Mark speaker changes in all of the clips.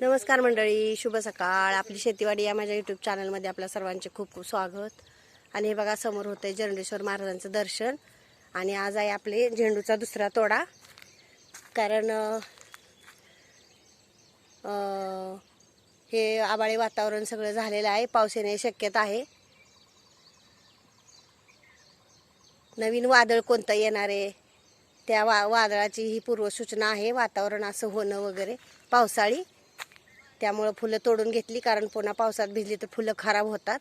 Speaker 1: नमस्कार मंडळी शुभ सकाळ. आपली शेतीवाडी या माझ्या यूट्यूब चॅनलमध्ये आपल्या सर्वांचे खूप खूप स्वागत. आणि हे बघा समोर होते जरंडेश्वर महाराजांचं दर्शन. आणि आज आहे आपले झेंडूचा दुसरा तोडा. कारण हे आबाळे वातावरण सगळं झालेलं आहे. पाऊस येणे शक्यता आहे. नवीन वादळ कोणतं येणार आहे? त्या वा वादळाची ही पूर्वसूचना आहे. वातावरण असं होणं वगैरे पावसाळी. त्यामुळं फुलं तोडून घेतली कारण पुन्हा पावसात भिजली तर फुलं खराब होतात.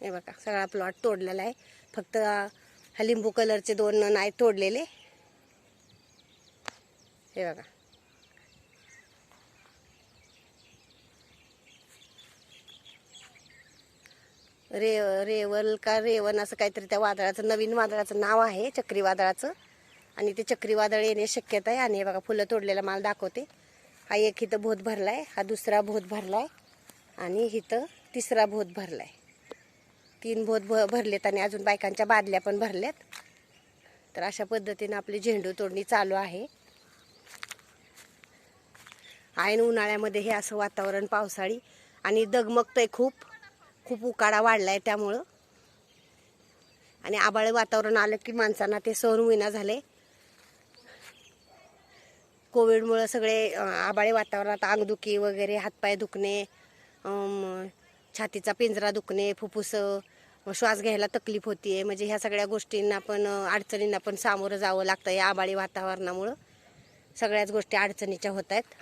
Speaker 1: हे बघा सगळा प्लॉट तोडलेला आहे. फक्त हा लिंबू कलरचे दोन नाही तोडलेले. हे बघा. रे रेवल का रेवन असं काहीतरी त्या वादळाचं नवीन वादळाचं नाव आहे चक्रीवादळाचं. आणि ते चक्रीवादळ येण्याची शक्यता आहे. आणि हे बघा फुलं तोडलेला माल दाखवते. हा एक इथं भोत भरलाय हा दुसरा भोत भरलाय आणि इथं तिसरा भोत भरलाय. तीन भोत भ भरलेत आणि अजून बायकांच्या बादल्या पण भरल्यात. तर अशा पद्धतीनं आपली झेंडू तोडणी चालू आहे. ऐन उन्हाळ्यामध्ये हे असं वातावरण पावसाळी आणि दगमगतंय खूप. खूप उकाडा वाढलाय त्यामुळं. आणि आबाळ वातावरण आलं की माणसांना ते सहन होईना झाले कोविडमुळं सगळे आबाळे वातावरणात अंगदुखी वगैरे हातपाय दुखणे छातीचा पिंजरा दुखणे फुफ्फुस श्वास घ्यायला तकलीफ होतीये. म्हणजे ह्या सगळ्या गोष्टींना पण अडचणींना पण सामोरं जावं लागतं या आबाळी वातावरणामुळं. सगळ्याच गोष्टी अडचणीच्या होत आहेत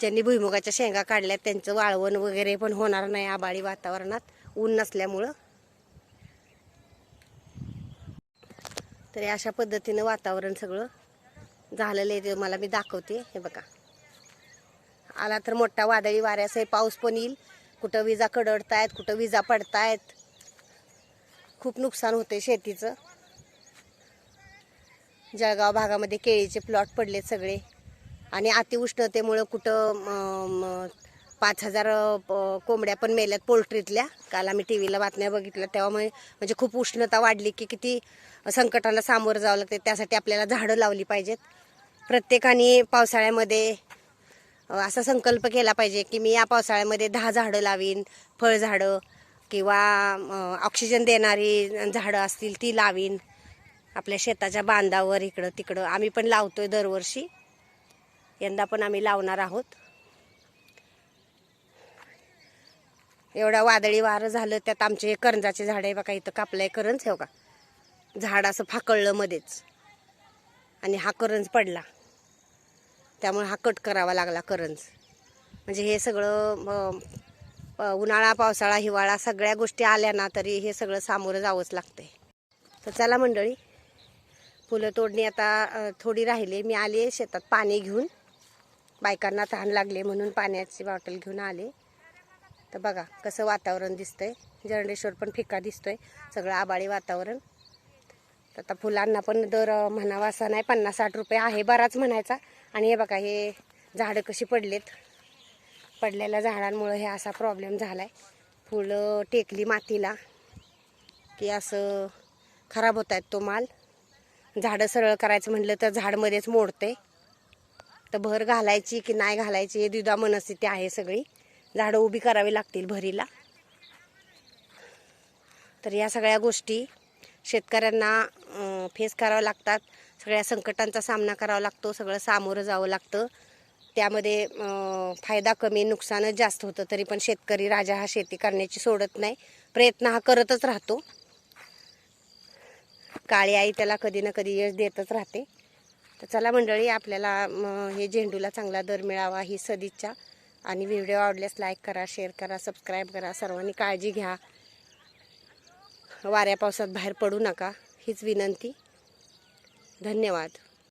Speaker 1: ज्यांनी भुईमुगाच्या शेंगा काढल्यात त्यांचं वाळवण वगैरे पण होणार नाही आबाळी वातावरणात. ऊन नसल्यामुळं. तर अशा पद्धतीनं वातावरण सगळं झालेलं आहे ते मला मी दाखवते. हे बघा. आला तर मोठा वादळी वाऱ्यासह पाऊस पण येईल. कुठं विजा कडडतायत कुठं विजा पडतायत. खूप नुकसान होते शेतीचं. जळगाव भागामध्ये केळीचे प्लॉट पडले सगळे. आणि अतिउष्णतेमुळं कुठं पाच हजार कोंबड्या पण मेल्यात पोल्ट्रीतल्या. काल आम्ही टी व्हीला बातम्या बघितल्या तेव्हा म्हणजे खूप उष्णता वाढली की किती संकटाला सामोरं जावं लागते त्यासाठी आपल्याला झाडं लावली पाहिजेत. प्रत्येकाने पावसाळ्यामध्ये असा संकल्प केला पाहिजे की मी या पावसाळ्यामध्ये दहा झाडं लावीन फळझाडं किंवा ऑक्सिजन देणारी झाडं असतील ती लावीन. आपल्या शेताच्या बांधावर इकडं तिकडं. आम्ही पण लावतोय दरवर्षी. यंदा पण आम्ही लावणार आहोत. एवढा वादळी वारं झालं त्यात आमचे करंजाचे झाड आहे बघा इथं कापलंय करंज हो का झाड असं फाकळलं मध्येच. आणि हा करंज पडला. त्यामुळे हा कट करावा लागला करंज. म्हणजे हे सगळं उन्हाळा पावसाळा हिवाळा सगळ्या गोष्टी आल्या ना तरी हे सगळं सामोरं जावंच लागतंय. तर चला मंडळी फुलं तोडणी आता थोडी राहिली. मी आले शेतात पाणी घेऊन. बायकांना तहान लागले म्हणून पाण्याची बॉटल घेऊन आले तर बघा कसं वातावरण दिसतंय. जरंडेश्वर पण फिका दिसतोय. सगळं आबाळी वातावरण. तर आता फुलांना पण दर म्हणावा असा नाही पन्नास साठ रुपये आहे बराच म्हणायचा. आणि हे बघा हे झाडं कशी पडलेत. पडलेल्या झाडांमुळं हे असा प्रॉब्लेम झाला आहे फुलं टेकली मातीला की असं खराब होत आहेत तो माल. झाडं सरळ करायचं म्हटलं तर झाडमध्येच मोडते. तर भर घालायची की नाही घालायची हे द्विधा मनस्थिती आहे सगळी. झाडं उभी करावी लागतील भरीला. तर या सगळ्या गोष्टी शेतकऱ्यांना फेस करावं लागतात. सगळ्या संकटांचा सामना करावा लागतो. सगळं सामोरं जावं लागतं. त्यामध्ये फायदा कमी नुकसानच जास्त होतं. तरी पण शेतकरी राजा हा शेती करण्याची सोडत नाही. प्रयत्न हा करतच राहतो. काळी आई त्याला कधी ना कधी यश देतच राहते. तर चला मंडळी आपल्याला हे झेंडूला चांगला दर मिळावा ही सदिच्छा. आणि व्हिडिओ आवडल्यास लाईक करा शेअर करा सबस्क्राईब करा. सर्वांनी काळजी घ्या. वाऱ्या पावसात बाहेर पडू नका हीच विनंती. धन्यवाद.